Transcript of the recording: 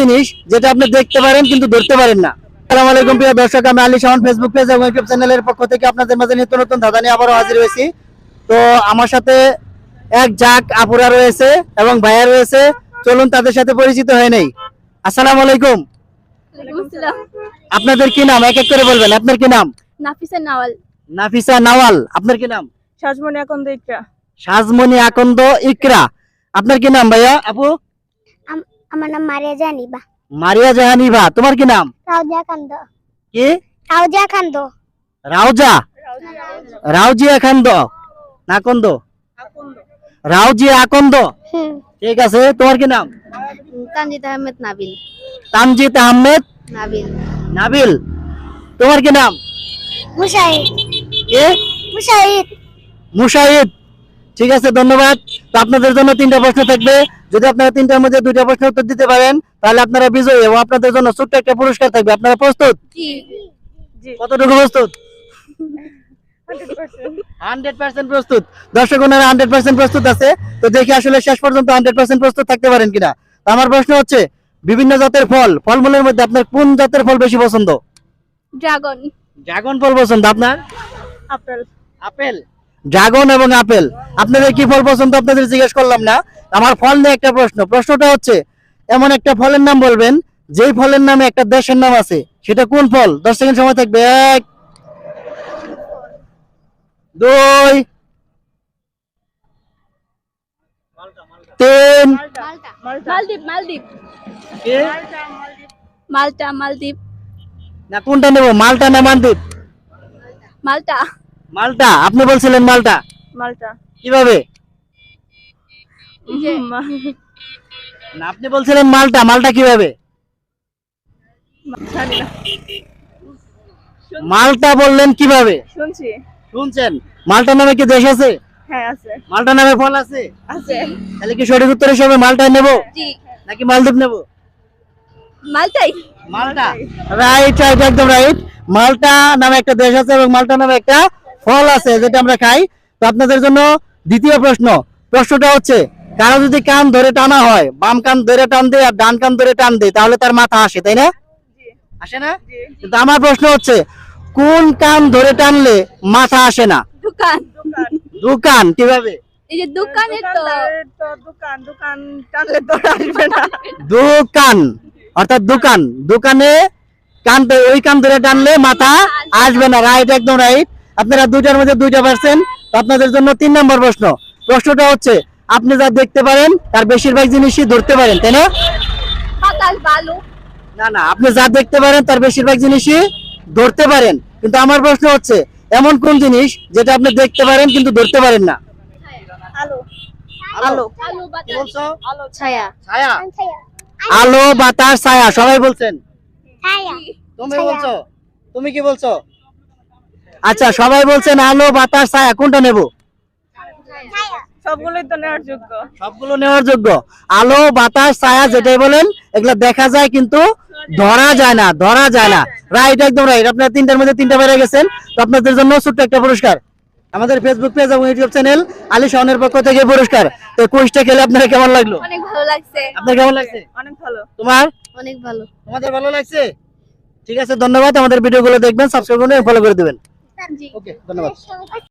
জিনিস যেটা আপনি দেখতে পারেন কিন্তু ধরতে পারেন না। আসসালামু আলাইকুম প্রিয় দর্শক আমি আলী শাহন ফেসবুক পেজ এবং ইউটিউব চ্যানেলের পক্ষ থেকে আপনাদের মাঝে নিত্য নতুন ধাঁধা নিয়ে আবারও হাজির হয়েছি। তো আমার সাথে এক জাক আপুরা রয়েছে এবং ভাইয়া রয়েছে। চলুন তাদের সাথে পরিচিত হয়ে নেই। আসসালামু আলাইকুম। আপনাদের কি নাম? এক এক করে বলবেন আপনার কি নাম? নাফিসা নাওয়াল। নাফিসা নাওয়াল আপনার কি নাম? সাজমনি এখন দেখা সাজমনি আকন্দ ইকরা। আপনার কি নাম ভাইয়া? আপু? আমার নাম মারিয়া জানিবা মারিয়া জাহানিভা তোমার কি নাম? রাউজা কান্দ কি? রাউজা কান্দ রাউজা? রাউজিয়া খান্দ। নাকন্দ? রাউজিয়া আকন্দ? হুম। ঠিক আছে তোমার কি নাম? তানজিদ আহমেদ নাবিল। তামজিদ আহমেদ? নাবিল। নাবিল। তোমার কি নাম? মুশাহিদ। কে? মুশাহিদ। মুশাহিদ। ঠিক আছে ধন্যবাদ। তো আপনাদের জন্য তিনটা প্রশ্ন থাকবে। যদি আপনারা তিনটার মধ্যে দুইটা প্রশ্ন উত্তর দিতে পারেন তাহলে আপনারা বিজয়ী এবং আপনাদের জন্য ছোট্ট একটা পুরস্কার থাকবে। আপনারা প্রস্তুত? জি। জি। কতটুকু প্রস্তুত? হান্ড্রেড পার্সেন্ট প্রস্তুত। দর্শক ওনারা হান্ড্রেড পার্সেন্ট প্রস্তুত আছে। তো দেখি আসলে শেষ পর্যন্ত হান্ড্রেড পার্সেন্ট প্রস্তুত থাকতে পারেন কিনা। আমার প্রশ্ন হচ্ছে বিভিন্ন জাতের ফল ফলমূলের মধ্যে আপনার কোন জাতের ফল বেশি পছন্দ? ড্রাগন। ড্রাগন ফল পছন্দ। আপনার? আপেল। আপেল। ড্রাগন এবং আপেল। আপনাদের কি ফল পছন্দ? আপনাদের জিজ্ঞেস করলাম না। আমার ফল নিয়ে একটা প্রশ্ন। প্রশ্নটা হচ্ছে এমন একটা ফলের নাম বলবেন যেই ফলের নামে একটা দেশের নাম আছে। সেটা কোন ফল? দশ সেকেন্ড সময় থাকবে। এক দুই তিন মালদ্বীপ মালদ্বীপ? মালটা মালদ্বীপ। না কোনটা নেব? মালটা না মালদ্বীপ? মালটা। মালটা? আপনি বলছিলেন মালটা? মালটা। কীভাবে? না আপনি বলছিলেন মালটা মালটা কীভাবে? মালটা। বললেন কীভাবে? শুনছি। শুনছেন? মালটা নামে কি দেশ আছে? হ্যাঁ আছে। মালটা নামে ফল আছে? আছে। তাহলে কি সঠিক উত্তর হিসেবে মালটা নেব? জি। নাকি মালদ্বীপ নেব? মালটাই। মালটা? রাইট রাইট একদম রাইট মালটা নামে একটা দেশ আছে এবং মালটা নামে একটা ফল আছে যেটা আমরা খাই তো আপনাদের জন্য দ্বিতীয় প্রশ্ন। প্রশ্নটা হচ্ছে কারও যদি কান ধরে টানা হয় বাম কান ধরে টান দেয় আর ডান কান ধরে টান দেয় তাহলে তার মাথা আসে তাই না? আসে না? কিন্তু আমার প্রশ্ন হচ্ছে কোন কান ধরে টানলে মাথা আসে না? দোকান। দোকান দোকান কীভাবে? এই যে দোকানে তো। দোকান দোকান টানলে তো আসবে না। দোকান অর্থাৎ দোকান। দোকানে কান ওই কান ধরে টানলে মাথা আসবে না রাইট একদম রাইট আপনারা দুইটার মধ্যে দুইটা পারছেন আপনাদের জন্য তিন নম্বর প্রশ্ন। প্রশ্নটা হচ্ছে আপনি যা দেখতে পারেন তার বেশিরভাগ জিনিসই ধরতে পারেন তাই না? না না আপনি যা দেখতে পারেন তার বেশিরভাগ জিনিসই ধরতে পারেন। কিন্তু আমার প্রশ্ন হচ্ছে এমন কোন জিনিস যেটা আপনি দেখতে পারেন কিন্তু ধরতে পারেন না? আলো। আলো। আলু। ছায়া। ছায়া। আলো বাতাস ছায়া সবাই বলছেন। ছায়া। তুমি বলছো তুমি কি বলছো? আচ্ছা সবাই বলছেন আলো বাতাস ছায়া কোনটা নেব? সবগুলোই তো নেওয়ার যোগ্য। সবগুলো নেওয়ার যোগ্য। আলো বাতাস ছায়া যেটাই বলেন এগুলো দেখা যায় কিন্তু ধরা যায় না ধরা যায় না। রাইট একদম রাইট আপনারা তিনটার মধ্যে তিনটা বেড়ে গেছেন। তো আপনাদের জন্য ছোট্ট একটা পুরস্কার। আমাদের ফেসবুক পেজ এবং ইউটিউব চ্যানেল আলী শাহনের পক্ষ থেকে পুরস্কার। তো কুইজটা খেলে আপনার কেমন লাগল? অনেক ভালো লাগছে। আপনার কেমন লাগছে? অনেক ভালো। তোমার? অনেক ভালো। তোমাদের ভালো লাগছে? ঠিক আছে ধন্যবাদ। আমাদের ভিডিওগুলো দেখবেন সাবস্ক্রাইব করে ফলো করে দিবেন। ओके धन्यवाद